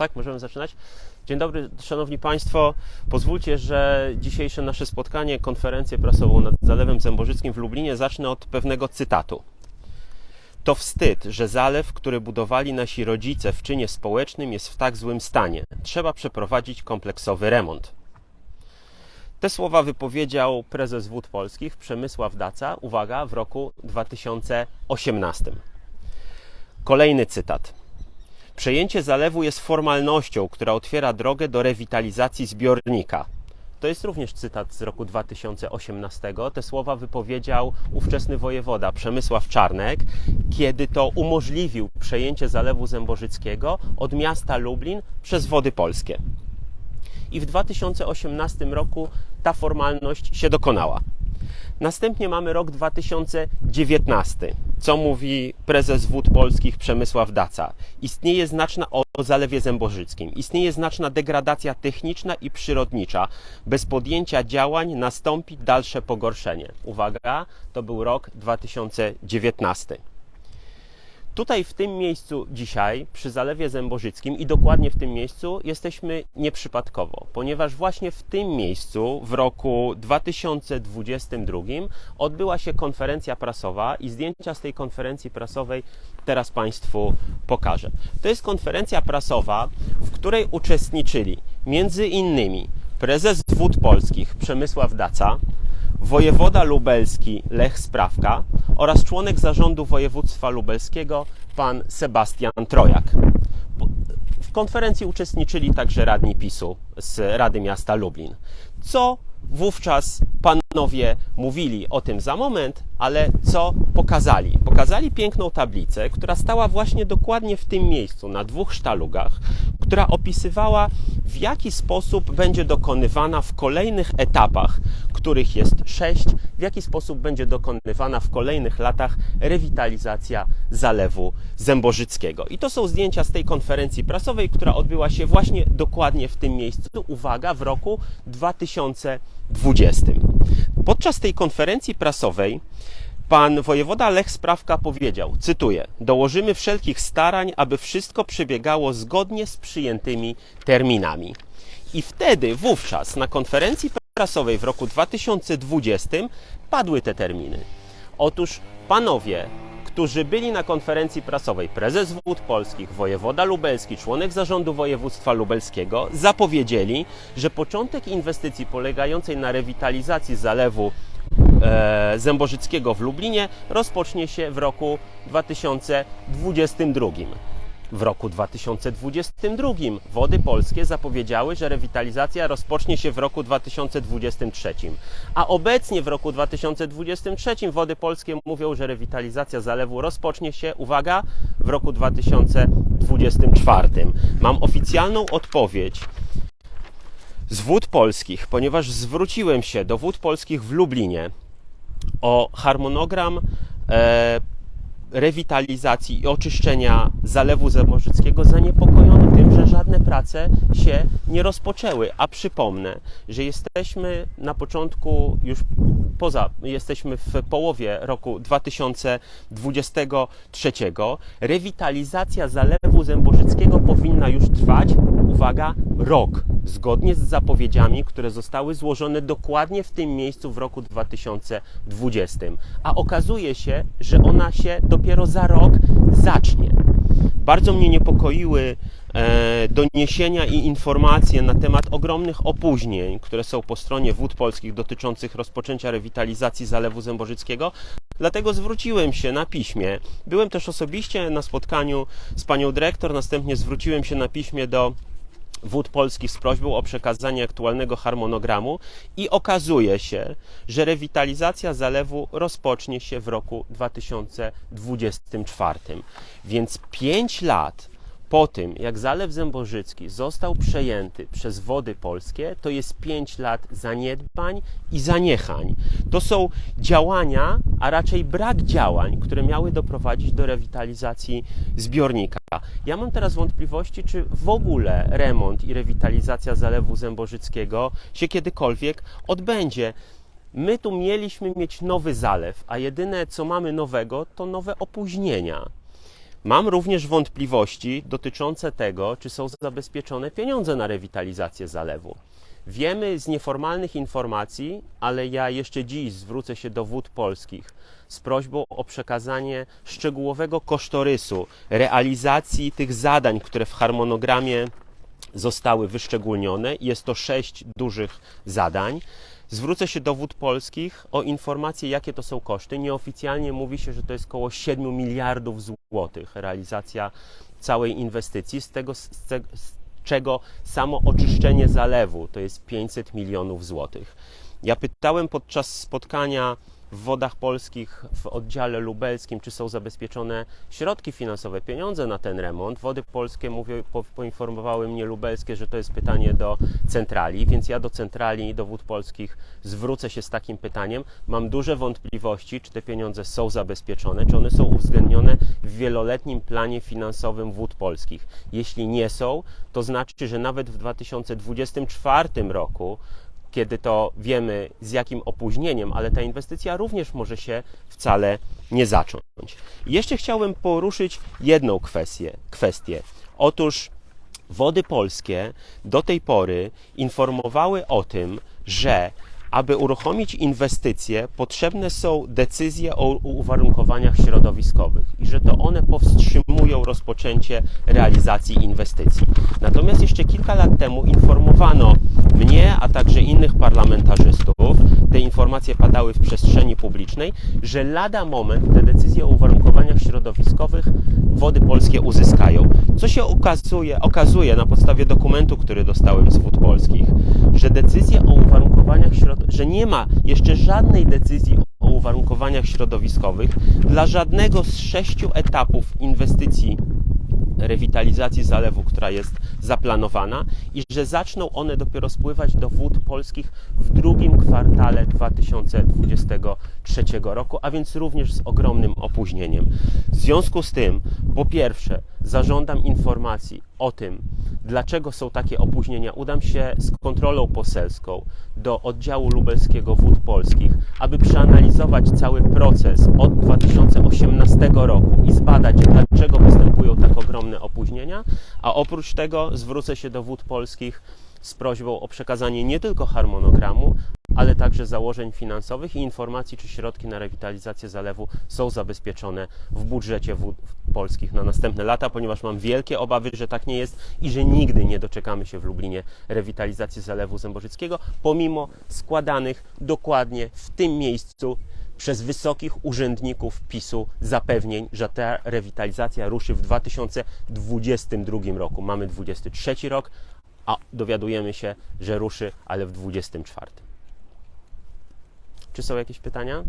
Tak, możemy zaczynać? Dzień dobry, Szanowni Państwo. Pozwólcie, że dzisiejsze nasze spotkanie, konferencję prasową nad Zalewem Zębożyckim w Lublinie zacznę od pewnego cytatu. To wstyd, że zalew, który budowali nasi rodzice w czynie społecznym, jest w tak złym stanie. Trzeba przeprowadzić kompleksowy remont. Te słowa wypowiedział prezes Wód Polskich Przemysław Daca, uwaga, w roku 2018. Kolejny cytat. Przejęcie zalewu jest formalnością, która otwiera drogę do rewitalizacji zbiornika. To jest również cytat z roku 2018. Te słowa wypowiedział ówczesny wojewoda Przemysław Czarnek, kiedy to umożliwił przejęcie zalewu zębożyckiego od miasta Lublin przez Wody Polskie. I w 2018 roku ta formalność się dokonała. Następnie mamy rok 2019. Co mówi prezes Wód Polskich Przemysław Daca? Istnieje znaczna o zalewie zębożyckim. Istnieje znaczna degradacja techniczna i przyrodnicza. Bez podjęcia działań nastąpi dalsze pogorszenie. Uwaga, to był rok 2019. Tutaj w tym miejscu dzisiaj, przy Zalewie Zębożyckim i dokładnie w tym miejscu jesteśmy nieprzypadkowo, ponieważ właśnie w tym miejscu w roku 2022 odbyła się konferencja prasowa i zdjęcia z tej konferencji prasowej teraz Państwu pokażę. To jest konferencja prasowa, w której uczestniczyli między innymi prezes Wód Polskich Przemysław Daca, wojewoda lubelski Lech Sprawka oraz członek zarządu województwa lubelskiego pan Sebastian Trojak. W konferencji uczestniczyli także radni PiSu z Rady Miasta Lublin. Co wówczas panowie mówili o tym za moment, ale co pokazali? Pokazali piękną tablicę, która stała właśnie dokładnie w tym miejscu, na dwóch sztalugach, która opisywała, w jaki sposób będzie dokonywana w kolejnych etapach, których jest sześć, w jaki sposób będzie dokonywana w kolejnych latach rewitalizacja zalewu zębożyckiego. I to są zdjęcia z tej konferencji prasowej, która odbyła się właśnie dokładnie w tym miejscu. Uwaga, w roku 2020. Podczas tej konferencji prasowej Pan wojewoda Lech Sprawka powiedział, cytuję, dołożymy wszelkich starań, aby wszystko przebiegało zgodnie z przyjętymi terminami. I wtedy, wówczas, na konferencji prasowej w roku 2020 padły te terminy. Otóż panowie, którzy byli na konferencji prasowej, prezes Wód Polskich, wojewoda lubelski, członek zarządu województwa lubelskiego, zapowiedzieli, że początek inwestycji polegającej na rewitalizacji zalewu e, Zębożyckiego w Lublinie rozpocznie się w roku 2022. W roku 2022 Wody Polskie zapowiedziały, że rewitalizacja rozpocznie się w roku 2023. A obecnie w roku 2023 Wody Polskie mówią, że rewitalizacja zalewu rozpocznie się, uwaga, w roku 2024. Mam oficjalną odpowiedź z Wód Polskich, ponieważ zwróciłem się do Wód Polskich w Lublinie o harmonogram e, rewitalizacji i oczyszczenia Zalewu Zębożyckiego zaniepokojony tym, że żadne prace się nie rozpoczęły. A przypomnę, że jesteśmy na początku już poza, jesteśmy w połowie roku 2023. Rewitalizacja Zalewu Zębożyckiego powinna już trwać, uwaga, rok, zgodnie z zapowiedziami, które zostały złożone dokładnie w tym miejscu w roku 2020. A okazuje się, że ona się dopiero za rok zacznie. Bardzo mnie niepokoiły doniesienia i informacje na temat ogromnych opóźnień, które są po stronie wód polskich dotyczących rozpoczęcia rewitalizacji Zalewu Zębożyckiego. Dlatego zwróciłem się na piśmie. Byłem też osobiście na spotkaniu z panią dyrektor, następnie zwróciłem się na piśmie do Wód Polskich z prośbą o przekazanie aktualnego harmonogramu i okazuje się, że rewitalizacja zalewu rozpocznie się w roku 2024. Więc 5 lat po tym, jak Zalew Zębożycki został przejęty przez Wody Polskie, to jest 5 lat zaniedbań i zaniechań. To są działania, a raczej brak działań, które miały doprowadzić do rewitalizacji zbiornika. Ja mam teraz wątpliwości, czy w ogóle remont i rewitalizacja Zalewu Zębożyckiego się kiedykolwiek odbędzie. My tu mieliśmy mieć nowy zalew, a jedyne co mamy nowego to nowe opóźnienia. Mam również wątpliwości dotyczące tego, czy są zabezpieczone pieniądze na rewitalizację zalewu. Wiemy z nieformalnych informacji, ale ja jeszcze dziś zwrócę się do wód polskich z prośbą o przekazanie szczegółowego kosztorysu realizacji tych zadań, które w harmonogramie zostały wyszczególnione. Jest to sześć dużych zadań. Zwrócę się do wód polskich o informację, jakie to są koszty. Nieoficjalnie mówi się, że to jest około 7 miliardów złotych realizacja całej inwestycji, z tego z, z czego samo oczyszczenie zalewu to jest 500 milionów złotych. Ja pytałem podczas spotkania w Wodach Polskich w oddziale lubelskim, czy są zabezpieczone środki finansowe, pieniądze na ten remont. Wody Polskie poinformowały mnie lubelskie, że to jest pytanie do centrali, więc ja do centrali, do Wód Polskich zwrócę się z takim pytaniem. Mam duże wątpliwości, czy te pieniądze są zabezpieczone, czy one są uwzględnione w wieloletnim planie finansowym Wód Polskich. Jeśli nie są, to znaczy, że nawet w 2024 roku kiedy to wiemy z jakim opóźnieniem, ale ta inwestycja również może się wcale nie zacząć. Jeszcze chciałbym poruszyć jedną kwestię. kwestię. Otóż Wody Polskie do tej pory informowały o tym, że aby uruchomić inwestycje, potrzebne są decyzje o uwarunkowaniach środowiskowych i że to one powstrzymują rozpoczęcie realizacji inwestycji. Natomiast jeszcze kilka lat temu informowano mnie, a także innych parlamentarzystów, te informacje padały w przestrzeni publicznej, że lada moment te decyzje o uwarunkowaniach środowiskowych wody polskie uzyskają. Co się okazuje, okazuje na podstawie dokumentu, który dostałem z wód polskich, że decyzje o uwarunkowaniach środowiskowych, że nie ma jeszcze żadnej decyzji o uwarunkowaniach środowiskowych dla żadnego z sześciu etapów inwestycji rewitalizacji zalewu, która jest zaplanowana i że zaczną one dopiero spływać do wód polskich w drugim kwartale 2023 roku, a więc również z ogromnym opóźnieniem. W związku z tym, po pierwsze, zażądam informacji o tym, dlaczego są takie opóźnienia. Udam się z kontrolą poselską do oddziału lubelskiego wód polskich, aby przeanalizować cały proces od 2018 roku i zbadać, dlaczego występują tak ogromne opóźnienia, a oprócz tego zwrócę się do wód polskich z prośbą o przekazanie nie tylko harmonogramu, ale także założeń finansowych i informacji, czy środki na rewitalizację zalewu są zabezpieczone w budżecie wód polskich na następne lata, ponieważ mam wielkie obawy, że tak nie jest i że nigdy nie doczekamy się w Lublinie rewitalizacji zalewu zębożyckiego, pomimo składanych dokładnie w tym miejscu przez wysokich urzędników PiSu zapewnień, że ta rewitalizacja ruszy w 2022 roku. Mamy 23 rok, a dowiadujemy się, że ruszy, ale w 24. Czy są jakieś pytania?